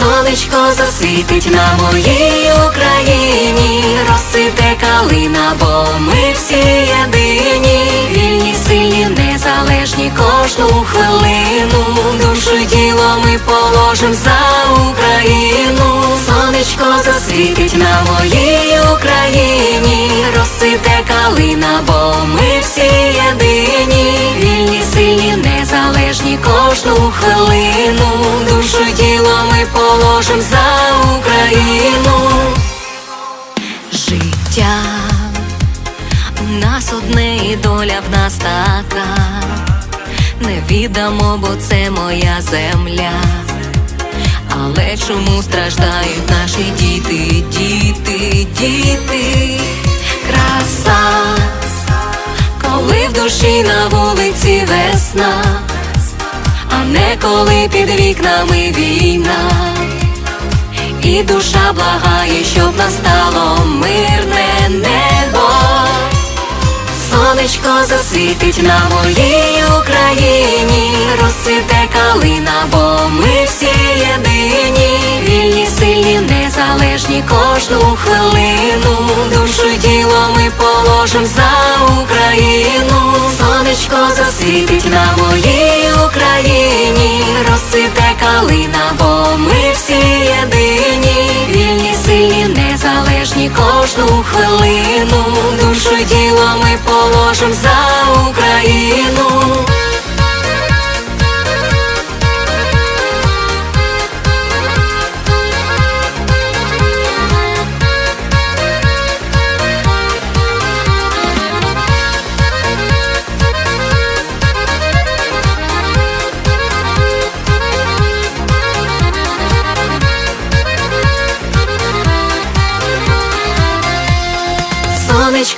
Сонечко засвітить на моїй Україні, розцвіте калина, бо ми всі єдині, вільні, сильні, незалежні кожну хвилину. Душу й тіло ми положим за Україну. Сонечко засвітить на моїй Україні, розцвіте калина, бо ми всі єдині, вільні, сильні, незалежні кожну хвилину. Положим за Україну. Життя у нас одне і доля в нас така. Не віддамо, бо це моя земля. Але чому страждають наші діти, діти, діти? Краса, коли в душі на вулиці весна, не коли під вікнами війна. І душа благає, щоб настало мирне небо. Сонечко засвітить на моїй Україні, розцвіте калина, бо ми всі єдині, вільні, сильні, незалежні кожну хвилину. Душу тіло ми положим за Україну. Сонечко засвітить на моїй калина, бо ми всі єдині, вільні, сильні, незалежні кожну хвилину. Душу тіло ми положим за Україну.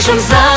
Положим за